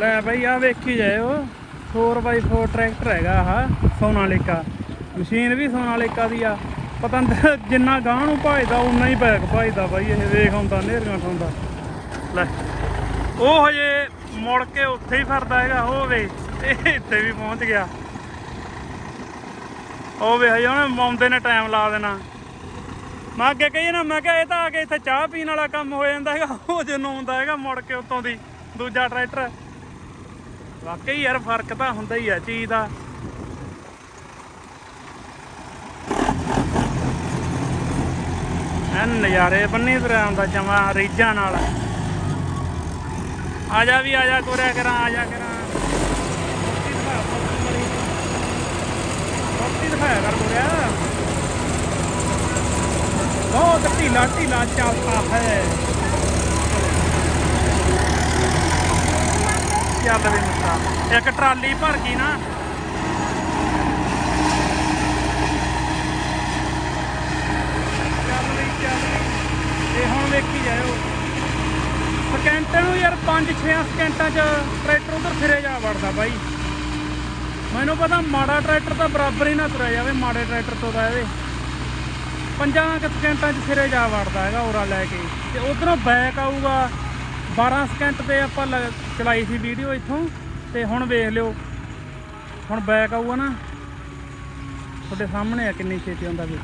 ਲੈ ਬਈ ਆ ਵੇਖੀ ਜਾਇਓ। 4x4 ਟਰੈਕਟਰ ਹੈਗਾ ਆਹ, ਸੋਨਾਲੀਕਾ। ਮਸ਼ੀਨ ਵੀ ਸੋਨਾਲੀਕਾ ਦੀ ਆ। ਪਤਾ ਜਿੰਨਾ ਗਾਂ ਨੂੰ ਭਾਜਦਾ ਉਨਾ ਹੀ ਬੈਕ ਭਜਦਾ ਬਾਈ, ਇਹ ਵੇਖ ਆਉਂਦਾ ਨੇਰੀਆਂ ਠਾਉਂਦਾ। ਲੈ, ਉਹ ਹਜੇ ਮੁੜ ਕੇ ਉੱਥੇ ਹੀ ਫਿਰਦਾ ਹੈਗਾ, ਉਹ ਵੇ, ਇਹ ਇੱਥੇ ਵੀ ਪਹੁੰਚ ਗਿਆ। ਉਹ ਵੇ, ਹਜੇ ਉਹਨੇ ਆਉਂਦੇ ਨੇ ਟਾਈਮ ਲਾ ਦੇਣਾ। ਮੈਂ ਅੱਗੇ ਕਹੀ ਨਾ, ਮੈਂ ਕਿਹਾ ਇਹ ਤਾਂ ਆ ਕੇ ਇੱਥੇ ਚਾਹ ਪੀਣ ਵਾਲਾ ਕੰਮ ਹੋ ਜਾਂਦਾ ਹੈਗਾ, ਉਹ ਜਦੋਂ ਆਉਂਦਾ ਹੈਗਾ ਮੁੜ ਕੇ ਉੱਤੋਂ ਦੀ, ਦੂਜਾ ਟਰੈਕਟਰ ਵਾਕਈ ਯਾਰ ਫ਼ਰਕ ਤਾਂ ਹੁੰਦਾ ਹੀ ਆ ਚੀਜ਼ ਦਾ। ਐਨ ਨਜ਼ਾਰੇ ਬੰਨੀ ਤੁਰਿਆ ਆਉਂਦਾ ਜਮਾ ਰੀਜਾਂ ਨਾਲ। ਆ ਜਾ ਵੀ, ਆ ਜਾ ਕੋਰਿਆ ਕਰਾਂ, ਆ ਜਾ ਕਰਾਂ। ਰੋਟੀ ਦਿਖਾਇਆ ਕਰ ਕੋਰਿਆ ਬਹੁਤ ਢੀਲਾ ਢੀਲਾ ਚੱਲਦਾ ਹੈ। ਚੱਲ ਵੀ ਮੁੱਤਾ ਇੱਕ ਟਰਾਲੀ ਭਰ ਗਈ ਨਾ। ਚੱਲ ਵੀ ਚੱਲ ਵੀ। ਤੇ ਹੁਣ ਵੇਖੀ ਜਾਇਓ। ਸਕਿੰਟਾਂ ਨੂੰ ਯਾਰ 5-6 ਸਕਿੰਟਾਂ 'ਚ ਟਰੈਕਟਰ ਉਧਰ ਫਿਰੇ ਜਾ ਵੜਦਾ ਬਾਈ। ਮੈਨੂੰ ਪਤਾ ਮਾੜਾ ਟਰੈਕਟਰ ਤਾਂ ਬਰਾਬਰ ਹੀ ਨਾ ਤੁਰਿਆ ਜਾਵੇ, ਮਾੜੇ ਟਰੈਕਟਰ ਤੋਂ ਦਾ ਇਹਦੇ ਪੰਜਾਂ ਕੁ ਸਕਿੰਟਾਂ 'ਚ ਫਿਰੇ ਜਾ ਵੜਦਾ ਹੈਗਾ ਔਰਾ ਲੈ ਕੇ। ਤੇ ਉਧਰੋਂ ਬੈਕ ਆਊਗਾ। 12 ਸਕਿੰਟ ਤੇ ਆਪਾਂ ਲ- ਚਲਾਈ ਸੀ ਵੀਡੀਓ ਇੱਥੋਂ, ਤੇ ਹੁਣ ਵੇਖ ਲਿਓ। ਹੁਣ ਬੈਕ ਆਊਗਾ ਨਾ। ਤੁਹਾਡੇ ਸਾਹਮਣੇ ਆ ਕਿੰਨੀ ਛੇਤੀ ਆਉਂਦਾ ਵਿੱਚ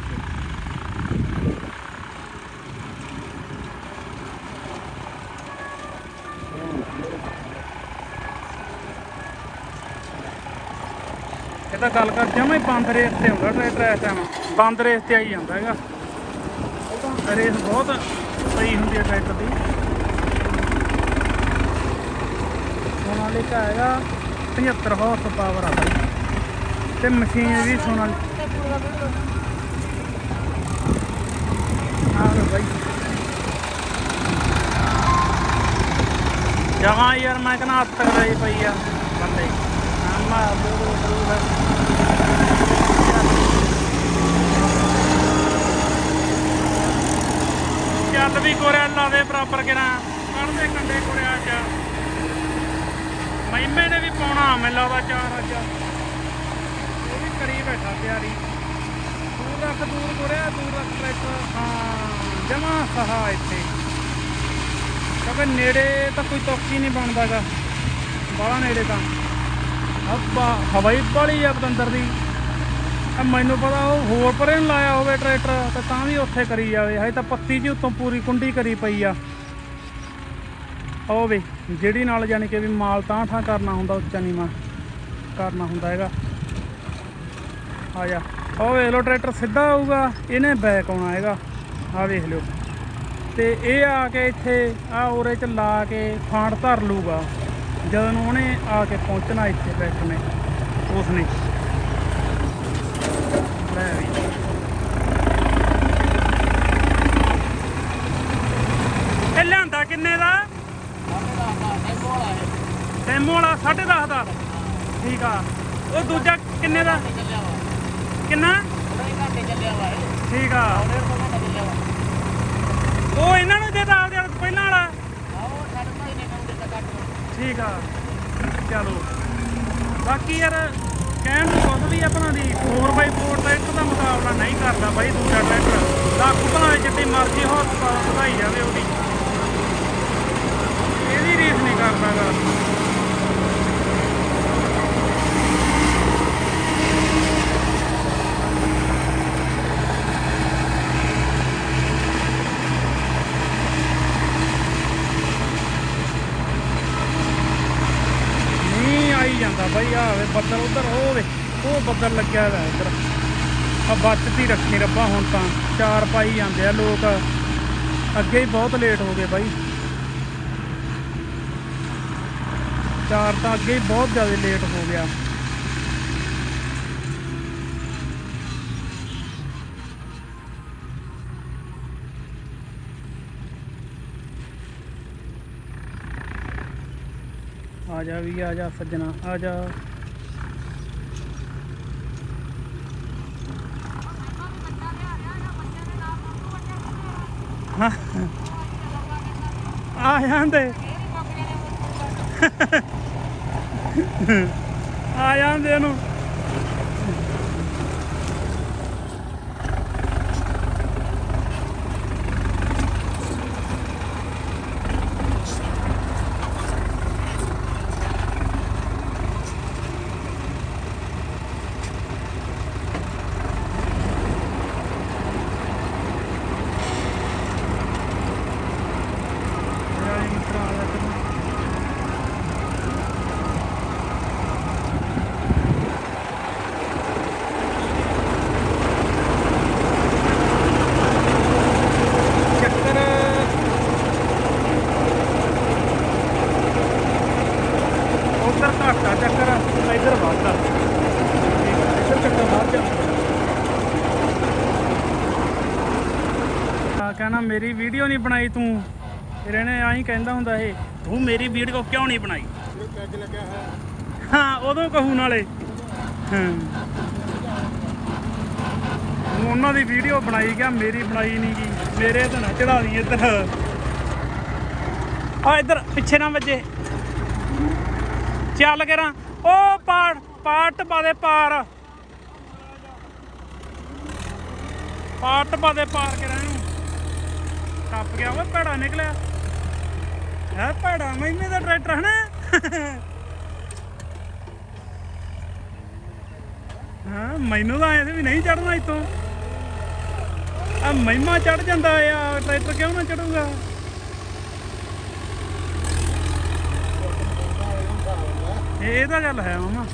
ਇਹ ਤਾਂ ਗੱਲ ਕਰ, ਜਮਾ ਹੀ ਬੰਦ ਰੇਸ ਤੇ ਹੁੰਦਾ ਟਰੈਕਟਰ ਇਸ ਟਾਈਮ ਬੰਦ ਰੇਸ ਤੇ ਆਈ ਜਾਂਦਾ ਹੈਗਾ। ਰੇਸ ਬਹੁਤ ਸਹੀ ਹੁੰਦੀ ਹੈ ਟਰੈਕਟਰ ਦੀ। ਸੋਨਾਲੀਕਾ ਹੈਗਾ 75 ਹਾਰਸ ਪਾਵਰ ਆ ਬਾਈ। ਤੇ ਮਸ਼ੀਨ ਵੀ ਸੋਨਾਲੀ ਆ ਲਓ ਬਾਈ। ਜਗ੍ਹਾ ਯਾਰ ਮੈਂ ਕਹਿੰਦਾ ਹੱਥ ਤੱਕ ਰਹੀ ਪਈ ਆ, ਬੰਦੇ। ਆਮਾ ਬੋਲੋ ਬੋਲੋ ਚੱਲ ਵੀ ਕੋਰਿਆ ਲਾ ਦੇ ਬਰਾਬਰ ਕਿਨਾ ਕੱਢਦੇ ਕੰਡੇ ਕੋਰਿਆ ਚ। ਮਹਿਮੇ ਨੇ ਵੀ ਪਾਉਣਾ, ਮੈਨੂੰ ਲੱਗਦਾ ਚਾਰ ਅੱਜ ਉਹ ਵੀ ਕਰੀ ਬੈਠਾ ਤਿਆਰੀ। ਦੂਰ ਰੱਖ ਦੂਰ ਕੋਰਿਆ ਦੂਰ ਰੱਖ ਟਰੈਕਟਰ ਹਾਂ, ਜਮਾ ਸਹਾ ਇੱਥੇ। ਕਿਉਂਕਿ ਨੇੜੇ ਤਾਂ ਕੋਈ ਤੋਕੀ ਨਹੀਂ ਬਣਦਾਗਾ। ਬਾਹਲਾ ਨੇੜੇ ਤਾਂ। ਅੱਬਾ, ਹਵਾਈ ਵਾਲੀ ਆ ਪਤੰਦਰ ਦੀ। ਮੈਨੂੰ ਪਤਾ ਉਹ ਹੋਰ ਪਰੇ ਨੂੰ ਲਾਇਆ ਹੋਵੇ ਟਰੈਕਟਰ, ਤੇ ਤਾਂ ਵੀ ਉੱਥੇ ਕਰੀ ਜਾਵੇ। ਹਜੇ ਤਾਂ ਪੱਤੀ ਜੀ ਉੱਤੋਂ ਪੂਰੀ ਕੁੰਡੀ ਕਰੀ ਪਈ ਆ। ਉਹ ਵੇ, ਜਿਹੜੀ ਨਾਲ ਜਾਣੀ ਕਿ ਵੀ ਮਾਲ ਤਾਂ ਠਾਂ ਕਰਨਾ ਹੁੰਦਾ, ਉੱਚਾ ਨੀਵਾਂ ਕਰਨਾ ਹੁੰਦਾ ਹੈਗਾ। ਆ ਜਾ। ਉਹ ਵੇਖ ਲਓ, ਟਰੈਕਟਰ ਸਿੱਧਾ ਆਊਗਾ, ਇਹਨੇ ਬੈਕ ਆਉਣਾ ਹੈਗਾ। ਆ ਵੇਖ ਲਿਓ। ਤੇ ਇਹ ਆ ਕੇ ਇੱਥੇ ਆ ਉਰੇ ਚ ਲਾ ਕੇ ਫਾਂਟ ਧਰ ਲੂਗਾ ਜਦੋਂ ਉਹਨੇ ਆ ਕੇ ਪਹੁੰਚਣਾ ਇੱਥੇ ਟਰੈਕਟਰ ਨੇ, ਉਸਨੇ। ਲੈ ਵੀ ਇਹ ਲਿਆਂਦਾ ਕਿੰਨੇ ਦਾ ਟੈਮੋ ਵਾਲਾ 10.5 ਦਾ। ਠੀਕ ਆ। ਉਹ ਦੂਜਾ ਕਿੰਨੇ ਦਾ? ਕਿੰਨਾ? ਠੀਕ ਆ। ਉਹ ਇਹਨਾਂ ਨੂੰ ਦੇਤਾ ਆਪਦੇ ਵਾਲੇ, ਪਹਿਲਾਂ ਵਾਲਾ। ਠੀਕ ਆ। ਚਲੋ। ਬਾਕੀ ਯਾਰ, ਕਹਿਣ ਨੂੰ ਕੁਝ ਵੀ ਆਪਣਾ ਦੀ 4x4 ਟਰੈਕਟਰ ਦਾ ਮੁਕਾਬਲਾ ਨਹੀਂ ਕਰਦਾ ਬਾਈ ਦੂਜਾ ਟਰੈਕਟਰ ਲੱਖ ਭਾਵੇਂ ਜਿੱਡੀ ਮਰਜ਼ੀ ਹੌਸ ਵਧਾਈ ਜਾਵੇ ਉਹਦੀ। ਇਹਦੀ ਰੀਸ ਨਹੀਂ ਕਰਦਾਗਾ ਆਈ ਜਾਂਦਾ ਬੱਦਲ ਉਧਰ ਹੋਵੇ ਉਹ ਬੱਦਲ ਲੱਗਿਆ ਹੋਇਆ ਇੱਧਰ। ਆ ਬਚਤੀ ਰੱਖੀ ਰੱਬਾ ਹੁਣ ਤਾਂ, ਚਾਰ ਪਾਈ ਜਾਂਦੇ ਆ ਲੋਕ। ਅੱਗੇ ਹੀ ਬਹੁਤ ਲੇਟ ਹੋ ਗਏ ਬਾਈ। ਚਾਰ ਤਾਂ ਅੱਗੇ ਹੀ ਬਹੁਤ ਜ਼ਿਆਦਾ ਲੇਟ ਹੋ ਗਿਆ। ਜਾ ਵੀ ਆ ਜਾ ਸੱਜਣਾ ਆ ਜਾ ਆ ਜਾਂਦੇ। ਆ ਜਾਂਦੇ ਇਹਨੂੰ ਮੇਰਾ ਜੀ ਮਿੱਤਰ ਆ ਗਿਆ ਤੈਨੂੰ ਚੱਕਰ ਉਧਰ ਘਾਟਾ ਚੱਕਰ ਇਧਰ ਵਾਧਾ ਇਧਰ ਚੱਕਰ ਵਾਧਾ ਆ ਕਹਿੰਦਾ, ਮੇਰੀ ਵੀਡੀਓ ਨਹੀਂ ਬਣਾਈ ਤੂੰ। ਫਿਰ ਇਹਨੇ ਆਹੀ ਕਹਿੰਦਾ ਹੁੰਦਾ ਇਹ, ਤੂੰ ਮੇਰੀ ਵੀਡੀਓ ਕਿਉਂ ਨਹੀਂ ਬਣਾਈ? ਹਾਂ, ਉਦੋਂ ਕਹੂ ਨਾਲੇ। ਉਹਨਾਂ ਦੀ ਵੀਡੀਓ ਬਣਾਈ ਗਿਆ, ਮੇਰੀ ਬਣਾਈ ਨਹੀਂ ਗਈ ਮੇਰੇ ਤਾਂ ਨਾ ਚੜਾ ਦੀ ਇੱਧਰ। ਆ ਇੱਧਰ, ਪਿੱਛੇ ਨਾ ਵੱਜੇ। ਚੱਲ ਕਰਾਂ ਉਹ ਪਾੜ ਪਾਟ ਪਾ ਦੇ ਪਾਰ। ਪਾਟ ਪਾ ਪਾਰ ਕਰਾਂ ਇਹਨੂੰ ਟੱਪ ਗਿਆ ਓਏ, ਭੈੜਾ ਨਿਕਲਿਆ। ਹੈ, ਭੈੜਾ, ਮੈਨੇ ਦਾ ਟਰੈਕਟਰ ਹਨਾ ਹਾਂ, ਮੈਨੂੰ ਤਾਂ ਐਂ ਵੀ ਨਹੀਂ ਚੜਨਾ ਇਤੋਂ ਆ ਮਹਿਮਾ ਚੜ ਜਾਂਦਾ ਆ, ਟਰੈਕਟਰ ਕਿਉਂ ਨਾ ਚੜੂਗਾ ਇਹ ਤਾਂ ਗੱਲ ਹੈ ਮਾਮਾ।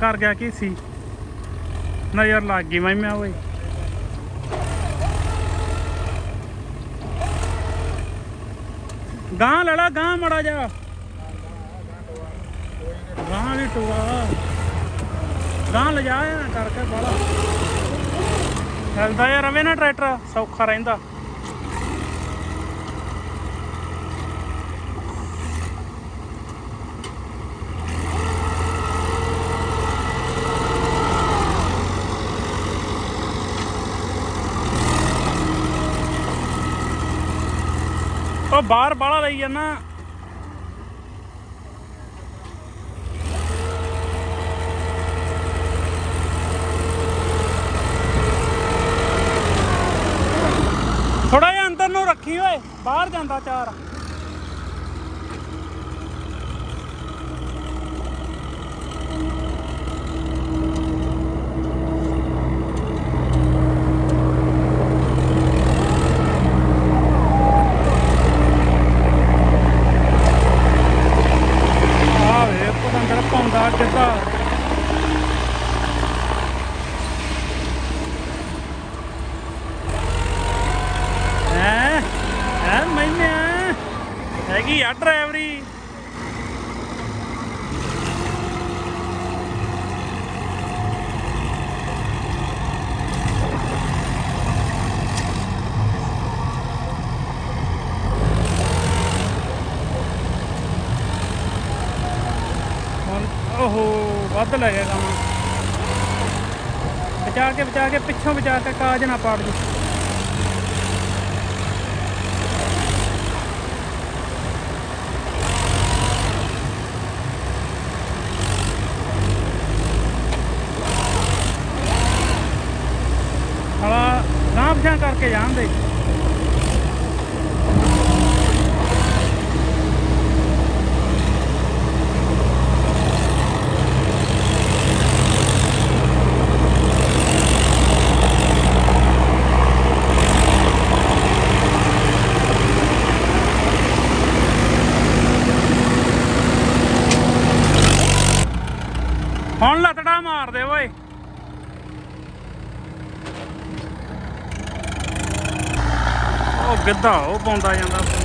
ਕਰ ਗਿਆ ਕੀ ਸੀ? ਨਜ਼ਰ ਲੱਗ ਗਈ ਮਹਿਮਾ ਓਏ। ਗਾਂ ਲੜਾ ਗਾਂ ਮੜਾ ਜਾ ਗਾਂ ਵੀ ਟੁਆ। ਗਾਂ ਲਿਜਾ ਨਾ ਕਰਕੇ ਬਾਲਾ ਚੱਲਦਾ ਯਾਰ ਰਵੇ ਨਾ ਟਰੈਕਟਰ, ਸੌਖਾ ਰਹਿੰਦਾ। ਉਹ ਬਾਹਰ ਬਾਹਲਾ ਲਈ ਜਾਂਦਾ। ਥੋੜਾ ਜਿਹਾ ਅੰਦਰ ਨੂੰ ਰੱਖੀ ਓਏ ਬਾਹਰ ਜਾਂਦਾ ਚਾਰ ਆ ਵੇ ਪਤੰਦਰ ਪਾਉਂਦਾ ਕਿੱਦਾਂ ਹੈ ਹੈ ਮੈਨੇ ਹੈਗੀ ਆ ਡਰਾਈਵਰੀ ਹੁਣ ਓਹੋ, ਵੱਧ ਲੈ ਗਿਆ ਕੰਮ ਬਚਾ ਕੇ ਬਚਾ ਕੇ, ਪਿੱਛੋਂ ਬਚਾ ਕੇ ਕਾਜ ਨਾ ਪਾੜ ਜੀ ਹਵਾ ਗਾਂਹ ਪਿਛਾਂ ਕਰਕੇ ਜਾਣ ਦੇ ਹੁਣ ਲਤੜਾ ਮਾਰ ਦੇ ਓਏ। ਉਹ ਗਿੱਧਾ ਉਹ ਪਾਉਂਦਾ ਜਾਂਦਾ।